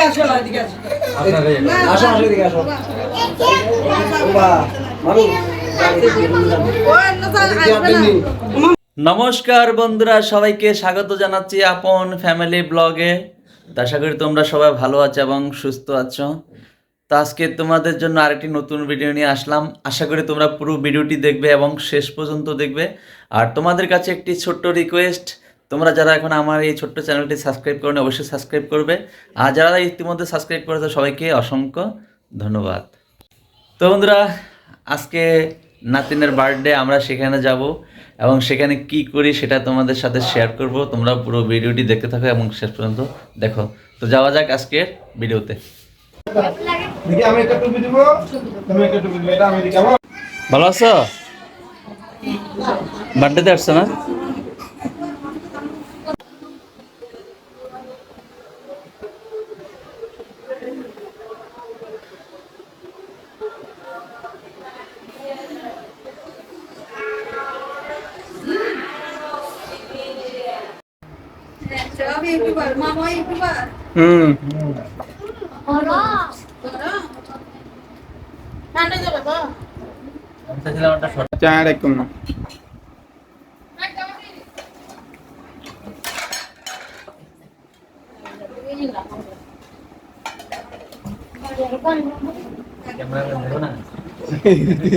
আসো আসো। এদিকে আসো মানু। নমস্কার বন্ধুরা সবাইকে স্বাগত জানাচ্ছি আপন ফ্যামিলি ব্লগে আশা করি তোমরা সবাই ভালো আছো এবং সুস্থ আছো তো আজকে তোমাদের জন্য আরেকটি নতুন ভিডিও নিয়ে আসলাম আশা করি তোমরা পুরো ভিডিওটি দেখবে এবং শেষ পর্যন্ত দেখবে আর তোমাদের কাছে একটি ছোট্ট রিকোয়েস্ট তোমরা যারা এখন আমার এই ছোট্ট চ্যানেলটি সাবস্ক্রাইব করো অবশ্যই সাবস্ক্রাইব করবে। আর যারা ইতিমধ্যে সাবস্ক্রাইব করেছে সবাইকে অসংখ্য ধন্যবাদ। তো বন্ধুরা আজকে নাতিনের বার্থডে আমরা সেখানে যাব এবং সেখানে কি করি সেটা তোমাদের সাথে শেয়ার করব। তোমরা পুরো ভিডিওটি দেখতে থাকো এবং শেষ পর্যন্ত দেখো। তো যাওয়া যাক আজকের ভিডিওতে। ভালো আছো? বার্থডেতে আসছো না? আমি ইউটিউবার, মামা ইউটিউবার। হুম। না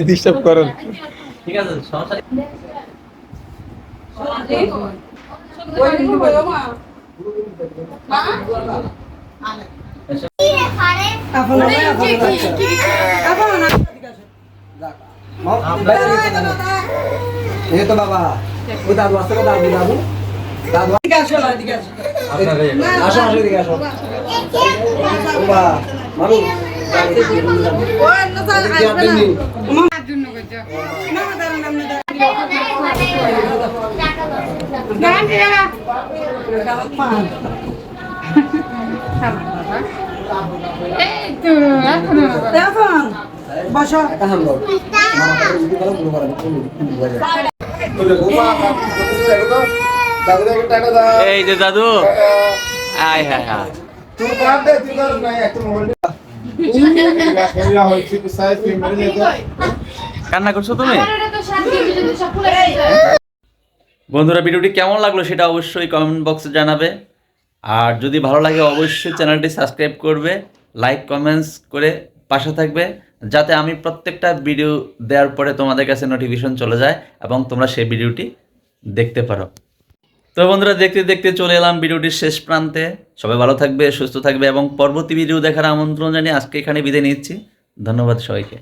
ডিস্টার্ব করেন ঠিক আছে সমস্যা এই তো বাবা ওই দাদু আসতে দাদু দাদু দাদু দাঁড়ান, আপনি এই যে দাদু। আয় হ্যাঁ হ্যাঁ কান্না করছ তুমি? বন্ধুরা, ভিডিওটি কেমন লাগল সেটা অবশ্যই কমেন্ট বক্সে জানাবে। আর যদি ভালো লাগে, অবশ্যই চ্যানেলটি সাবস্ক্রাইব করবে লাইক কমেন্টস করে পাশে থাকবে, যাতে আমি প্রত্যেকটা ভিডিও দেওয়ার পরে তোমাদের কাছে নোটিফিকেশন চলে যায় এবং তোমরা সেই ভিডিওটি দেখতে পারো। তো বন্ধুরা, দেখতে দেখতে চলে এলাম ভিডিওটির শেষ প্রান্তে। সবাই ভালো থাকবে, সুস্থ থাকবে এবং পরবর্তী ভিডিও দেখার আমন্ত্রণ জানিয়ে আজকে এখানে বিদায় নিচ্ছি। ধন্যবাদ সবাইকে।